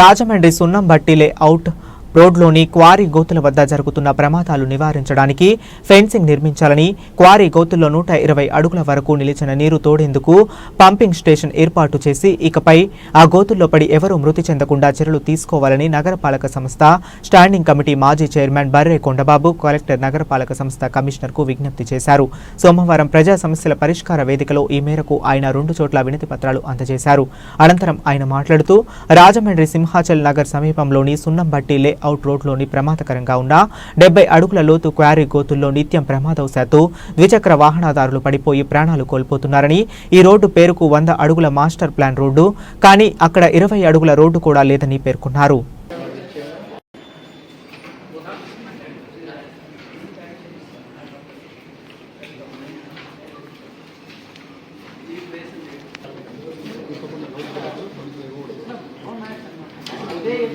రాజమండ్రి సున్నం సున్నంబట్టి అవుట్ రోడ్లోని క్వారీ గోతుల వద్ద జరుగుతున్న ప్రమాదాలు నివారించడానికి ఫెన్సింగ్ నిర్మించాలని క్వారీ గోతుల్లో నూట ఇరవై అడుగుల వరకు నిలిచిన నీరు తోడేందుకు పంపింగ్ స్టేషన్ ఏర్పాటు చేసి ఇకపై ఆ గోతుల్లో పడి ఎవరూ మృతి చెందకుండా చర్యలు తీసుకోవాలని నగరపాలక సంస్థ స్టాండింగ్ కమిటీ మాజీ చైర్మన్ బర్రే కొండబాబు కలెక్టర్ నగరపాలక సంస్థ కమిషనర్కు విజ్ఞప్తి చేశారు. సోమవారం ప్రజా సమస్యల పరిష్కార వేదికలో ఈ మేరకు ఆయన రెండు చోట్ల వినతి పత్రాలు అందజేశారు. అనంతరం ఆయన మాట్లాడుతూ రాజమండ్రి సింహాచల్ నగర్ సమీపంలోని సున్నంబట్టి అవుట్ రోడ్లోని ప్రమాదకరంగా ఉన్న డెబ్బై అడుగుల లోతు క్వారీ గోతుల్లో నిత్యం ప్రమాదవశాత్తు ద్విచక్ర వాహనదారులు పడిపోయి ప్రాణాలు కోల్పోతున్నారని ఈ రోడ్డు పేరుకు వంద అడుగుల మాస్టర్ ప్లాన్ రోడ్డు. కానీ అక్కడ ఇరవై అడుగుల రోడ్డు కూడా లేదని పేర్కొన్నారు.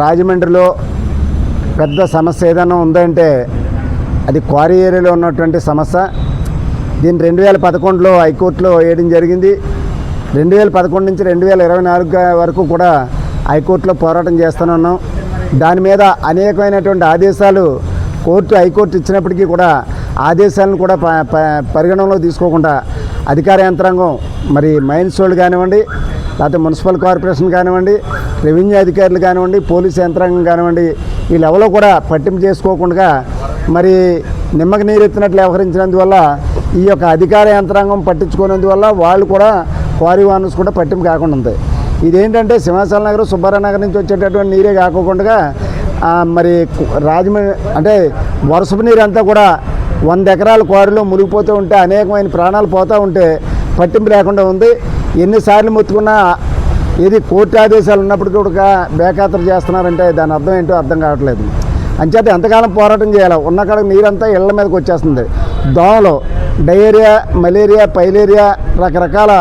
రాజమండ్రిలో పెద్ద సమస్య ఏదైనా ఉందంటే అది క్వారీ ఏరియాలో ఉన్నటువంటి సమస్య. దీన్ని రెండు వేల పదకొండులో హైకోర్టులో వేయడం జరిగింది. రెండు వేల పదకొండు నుంచి రెండు వేల ఇరవై నాలుగు వరకు కూడా హైకోర్టులో పోరాటం చేస్తూనే ఉన్నాం దాని మీద అనేకమైనటువంటి ఆదేశాలు కోర్టు హైకోర్టు ఇచ్చినప్పటికీ కూడా ఆదేశాలను కూడా ప- ప- పరిగణనలో తీసుకోకుండా అధికార యంత్రాంగం మరి మైన్స్ వాళ్ళు కానివ్వండి లేకపోతే మున్సిపల్ కార్పొరేషన్ కానివ్వండి రెవెన్యూ అధికారులు కానివ్వండి పోలీసు యంత్రాంగం కానివ్వండి వీళ్ళెవరో కూడా పట్టింపు చేసుకోకుండా మరి నిమ్మకి నీరెత్తినట్లు వ్యవహరించినందువల్ల ఈ యొక్క అధికార యంత్రాంగం పట్టించుకునేందువల్ల వాళ్ళు కూడా క్వారీ వానర్స్ కూడా పట్టింపు కాకుండా ఉంది. ఇదేంటంటే సింహాచల నగరం సుబ్బారావు నగర్ నుంచి వచ్చేటటువంటి నీరే కాకుండా మరి రాజమండ్రి అంటే వర్షపు నీరు అంతా కూడా వంద ఎకరాల క్వారీలో మునిగిపోతూ ఉంటే అనేకమైన ప్రాణాలు పోతూ ఉంటే పట్టింపు లేకుండా ఉంది. ఎన్నిసార్లు మొత్తుకున్నా ఇది కోర్టు ఆదేశాలు ఉన్నప్పటికీ కూడా బేఖాతరు చేస్తున్నారంటే దాని అర్థం ఏంటో అర్థం కావట్లేదు. అంచేత ఎంతకాలం పోరాటం చేయాలి? ఉన్న కాడ నీరంతా ఇళ్ళ మీదకి వచ్చేస్తుంది. దోమలు డయేరియా మలేరియా పైలేరియా రకరకాల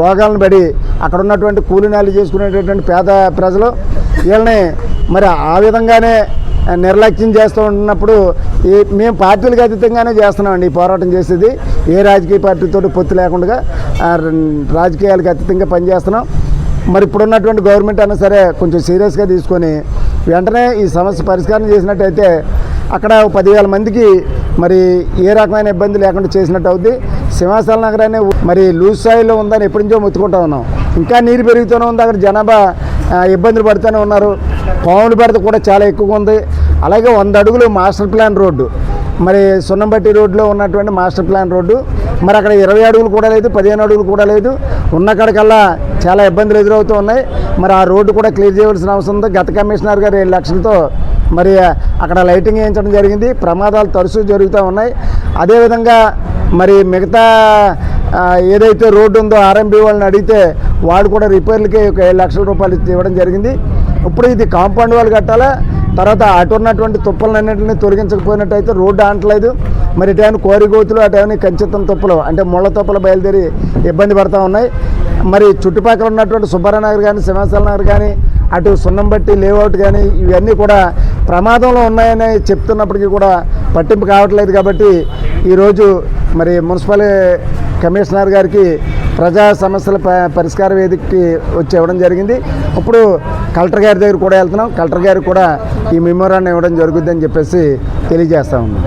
రోగాలను పడి అక్కడ ఉన్నటువంటి కూలీనాలు చేసుకునేటటువంటి పేద ప్రజలు వీళ్ళని మరి ఆ విధంగానే నిర్లక్ష్యం చేస్తూ ఉన్నప్పుడు ఈ మేము పార్టీలకు అతీతంగానే చేస్తున్నామండి ఈ పోరాటం చేసేది. ఏ రాజకీయ పార్టీతో పొత్తు లేకుండా రాజకీయాలకు అతీతంగా పనిచేస్తున్నాం. మరి ఇప్పుడున్నటువంటి గవర్నమెంట్ అయినా సరే కొంచెం సీరియస్గా తీసుకొని వెంటనే ఈ సమస్య పరిష్కారం చేసినట్టయితే అక్కడ పదివేల మందికి మరి ఏ రకమైన ఇబ్బంది లేకుండా చేసినట్టు అవుద్ది. సింహాచల నగరాన్ని మరి లూజ్ స్థాయిలో ఉందని ఎప్పటి నుంచో మొత్తుకుంటా ఉన్నాం. ఇంకా నీరు పెరుగుతూనే ఉంది. అక్కడ జనాభా ఇబ్బందులు పడుతూనే ఉన్నారు. పాములు పెడత కూడా చాలా ఎక్కువగా ఉంది. అలాగే వంద అడుగులు మాస్టర్ ప్లాన్ రోడ్డు. మరి సున్నంబట్టి రోడ్లో ఉన్నటువంటి మాస్టర్ ప్లాన్ రోడ్డు. మరి అక్కడ ఇరవై అడుగులు కూడా లేదు పదిహేను అడుగులు కూడా లేదు. ఉన్న కాడికల్లా చాలా ఇబ్బందులు ఎదురవుతూ ఉన్నాయి. మరి ఆ రోడ్డు కూడా క్లియర్ చేయవలసిన అవసరం ఉంది. గత కమిషనర్ గారు ఏడు లక్షలతో మరి అక్కడ లైటింగ్ వేయించడం జరిగింది. ప్రమాదాలు తరచూ జరుగుతూ ఉన్నాయి. అదేవిధంగా మరి మిగతా ఏదైతే రోడ్డు ఉందో ఆర్ఎంబి వాళ్ళని అడిగితే వాడు కూడా రిపేర్లకి ఒక ఏడు లక్షల రూపాయలు ఇవ్వడం జరిగింది. ఇప్పుడు ఇది కాంపౌండ్ వాళ్ళు కట్టాలా? తర్వాత అటు ఉన్నటువంటి తుప్పలన్నింటినీ తొలగించకపోయినట్టయితే రోడ్డు ఆనట్లేదు. మరి ఇటు కోరిగోతులు అటు కంచితం తుప్పలు అంటే ముళ్ళ తుప్పలు బయలుదేరి ఇబ్బంది పడతా ఉన్నాయి. మరి చుట్టుపక్కల ఉన్నటువంటి సుబ్బారావు నగర్ కానీ సింహాచల నగర్ కానీ అటు సున్నంబట్టి లేఅవుట్ కానీ ఇవన్నీ కూడా ప్రమాదంలో ఉన్నాయని చెప్తున్నప్పటికీ కూడా పట్టింపు కావట్లేదు కాబట్టి ఈరోజు మరి మున్సిపల్ కమిషనర్ గారికి ప్రజా సమస్యల పరిష్కార వేదికకి వచ్చి ఇవ్వడం జరిగింది. ఇప్పుడు కలెక్టర్ గారి దగ్గర కూడా వెళ్తున్నాం. కలెక్టర్ గారికి కూడా ఈ మెమోరాన్ని ఇవ్వడం జరుగుద్దని చెప్పేసి తెలియజేస్తా ఉన్నాం.